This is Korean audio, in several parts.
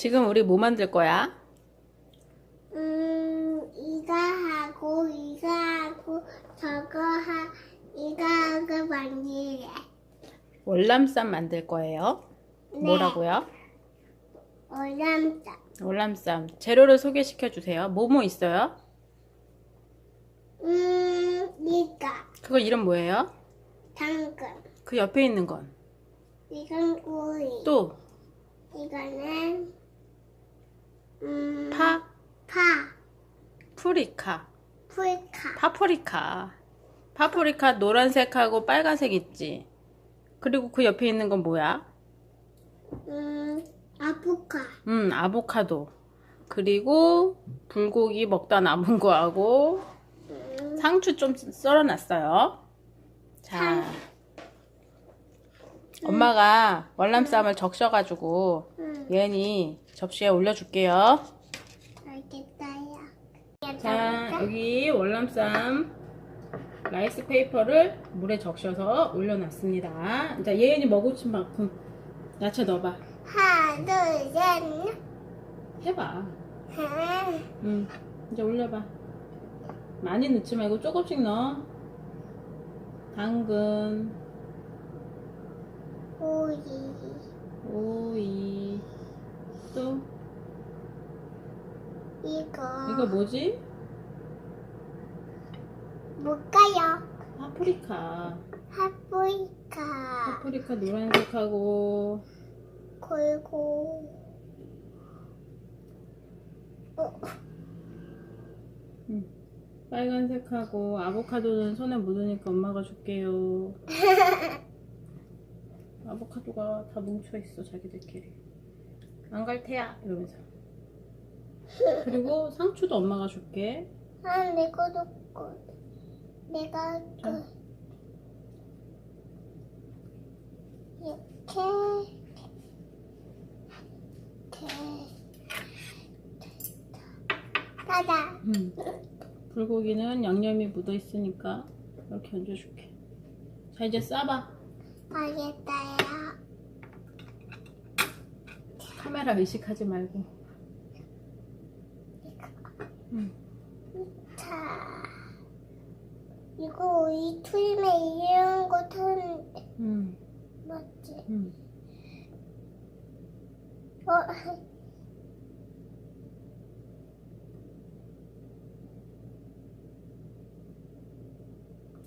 지금 우리 뭐 만들 거야? 음, 이거 하고, 이거 하고, 저거 하, 이거 하고 만들래. 월남쌈 만들 거예요. 네. 뭐라고요? 어람자. 월남쌈. 재료를 소개시켜 주세요. 뭐뭐 있어요? 음, 이거. 그거 이름 뭐예요? 당근. 그 옆에 있는 건. 이건 오이. 또 이거는, 음, 파, 파. 프리카, 풀카. 파프리카. 파프리카 노란색하고 빨간색 있지. 그리고 그 옆에 있는 건 뭐야? 음, 아보카. 음, 아보카도. 그리고 불고기 먹다 남은 거하고 음, 상추 좀 썰어놨어요. 자, 엄마가 월남쌈을 적셔가지고 음, 예은이 접시에 올려줄게요. 알겠다요. 자, 여기 월남쌈 라이스 페이퍼를 물에 적셔서 올려놨습니다. 이제 예은이 먹을 만큼 야채 넣어봐. 하나, 둘, 셋, 해봐. 넷. 응, 이제 올려봐. 많이 넣지 말고 조금씩 넣어. 당근, 오이. 오이, 또 이거. 이거 뭐지? 뭘까요? 파프리카. 파프리카. 파프리카 노란색하고 그리고. 어, 응, 빨간색하고 아보카도는 손에 묻으니까 엄마가 줄게요. 아보카도가 다 뭉쳐 있어 자기들끼리. 안 갈 테야 이러면서. 그리고 상추도 엄마가 줄게. 아, 내가 넣고. 내가 자. 그. 이렇게. 이렇게. 따다. 음. 불고기는 양념이 묻어 있으니까 이렇게 얹어줄게. 자 이제 싸봐. 알겠다요. 카메라 의식하지 말고. 음. 자. 이거 이 틀에 이런 거 타는데. 음. 맞지? 음. 어,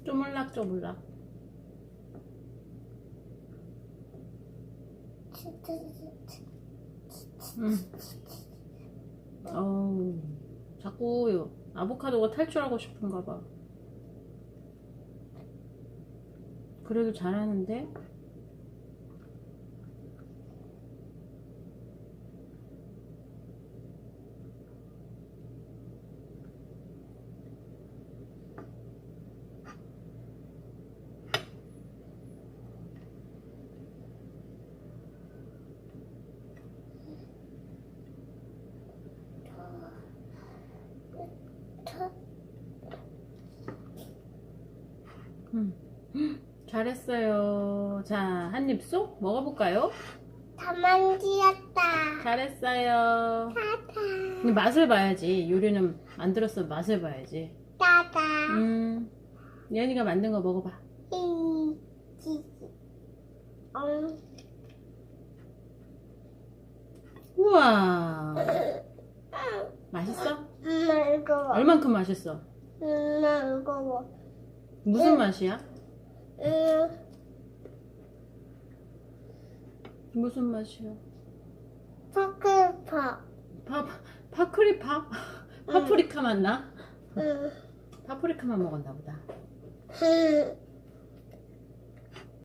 쪼물락 쪼물락. 음. 어우, 자꾸 아보카도가 탈출하고 싶은가 봐. 그래도 잘하는데? 음. 잘했어요. 자, 한 입 쏙 먹어볼까요? 다 만지었다. 잘했어요. 따다. 근데 맛을 봐야지. 요리는 만들었어 맛을 봐야지. 따다. 음, 예은이가 만든 거 먹어봐. 이, 지, 음, 우와, 맛있어? 음, 이거 봐. 얼만큼 맛있어? 음, 이거 봐. 무슨 맛이야? 음, 무슨 맛이야? 파크파. 파, 파크리 파? 파프리카 맛 나? 음, 파프리카만 먹었나 보다. 음,